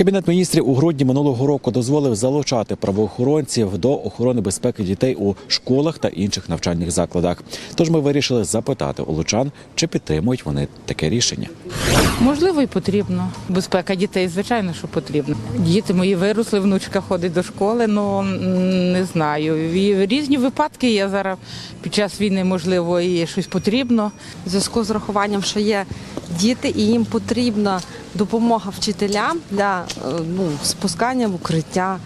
Кабінет міністрів у грудні минулого року дозволив залучати правоохоронців до охорони безпеки дітей у школах та інших навчальних закладах. Тож ми вирішили запитати у лучан, чи підтримують вони таке рішення. Можливо, і потрібно. Безпека дітей, звичайно, що потрібно. Діти мої виросли, внучка ходить до школи, ну не знаю. І різні випадки є зараз під час війни, можливо, і щось потрібно. в зв'язку з рахуванням, що є діти, і їм потрібна допомога вчителям для е, ну, спускання в укриття.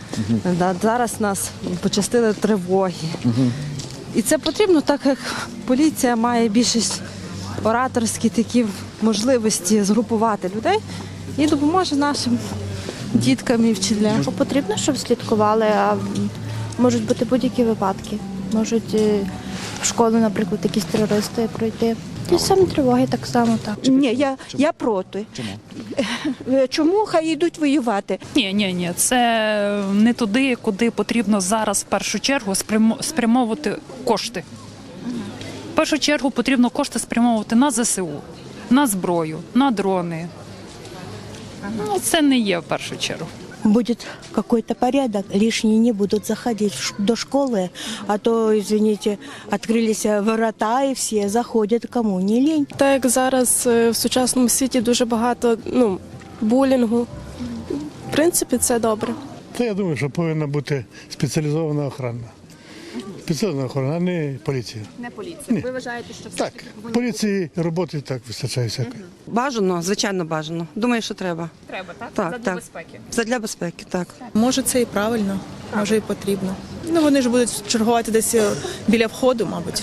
Да, Зараз нас почастили тривоги. І це потрібно, так як поліція має більшість ораторські такі можливості згрупувати людей і допоможе нашим діткам і вчителям. Потрібно, щоб слідкували, а можуть бути будь-які випадки. Можуть е, в школу, наприклад, якісь терористи пройти. І саме тривоги так само так. Ні, я, я проти. Чому? Е, Чому хай йдуть воювати? Ні, ні, ні, це не туди, куди потрібно зараз в першу чергу спрямо- спрямовувати кошти. В першу чергу потрібно кошти спрямовувати на ЗСУ, на зброю, на дрони. Ну, це не є в першу чергу. будет какой-то порядок, лишние не будут заходить ш- до школы, а то, извините, открылись ворота и все заходят, кому не лень. Так як зараз е, в сучасному світі дуже багато ну, булінгу. В принципі, це добре. Та я думаю, що повинна бути спеціалізована охорона. Спеціалізована охорона, а не поліція. Не поліція. Ні. Ви вважаєте, що все Так, поліції роботи так вистачає всякої. Бажано, звичайно, бажано. Думаю, що треба. треба, так? Так, Задля так. безпеки. Задля безпеки, так. Може, це і правильно, може і потрібно. Ну вони ж будуть чергувати десь е, біля входу, мабуть.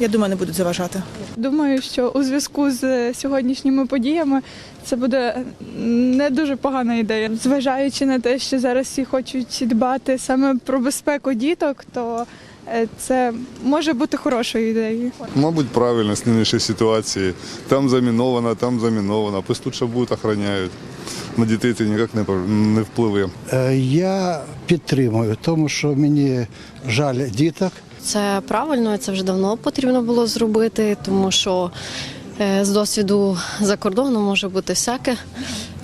Я думаю, не будуть заважати. Думаю, що у зв'язку з сьогоднішніми подіями це буде не дуже погана ідея. Зважаючи на те, що зараз всі хочуть дбати саме про безпеку діток, то е, це може бути хорошою ідеєю. Мабуть, правильно з нинішньої ситуації. Там заміновано, там заміновано. Пусть тут ще будуть охороняють. На дітей це ніяк не, впливе. Е, Я підтримую, тому що мені жаль діток. Це правильно, це вже давно потрібно було зробити, тому що е, з досвіду за кордоном може бути всяке.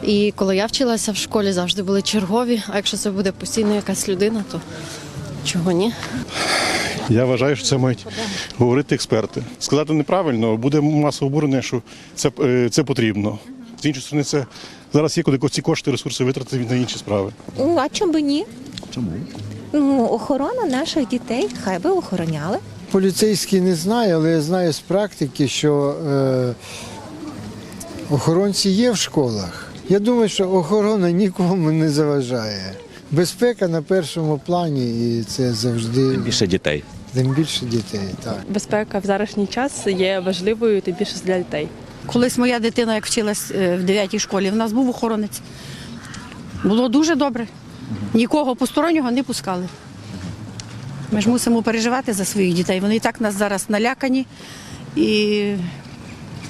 І коли я вчилася в школі, завжди були чергові. А якщо це буде постійно якась людина, то чого ні? Я вважаю, що це мають говорити експерти. Сказати неправильно, буде масове обурення, що це, е, це потрібно. З іншої сторони, це зараз є куди ці кошти, ресурси витратити на інші справи. Ну, а чому би ні? Чому? Ну, охорона наших дітей, хай би охороняли. Поліцейський не знаю, але я знаю з практики, що е, охоронці є в школах. Я думаю, що охорона нікому не заважає. Безпека на першому плані, і це завжди Більше дітей. тим більше дітей. Так. Безпека в зарашній час є важливою, тим більше для дітей. Колись моя дитина, як вчилась е, в 9 школі, в нас був охоронець. Було дуже добре. Нікого постороннього не пускали. Ми ж мусимо переживати за своїх дітей. Вони і так нас зараз налякані. І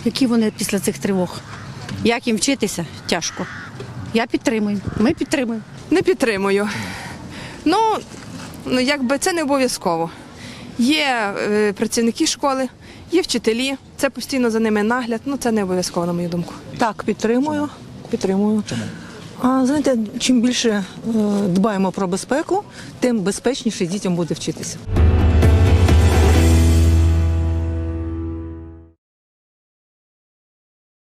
які вони після цих тривог? Як їм вчитися? Тяжко. Я підтримую. Ми підтримуємо. Не підтримую. Ну, ну якби це не обов'язково. Є е, працівники школи, є вчителі, це постійно за ними нагляд. Ну це не обов'язково, на мою думку. Так, підтримую. Підтримую. Чому? А знаєте, чим більше е, дбаємо про безпеку, тим безпечніше дітям буде вчитися.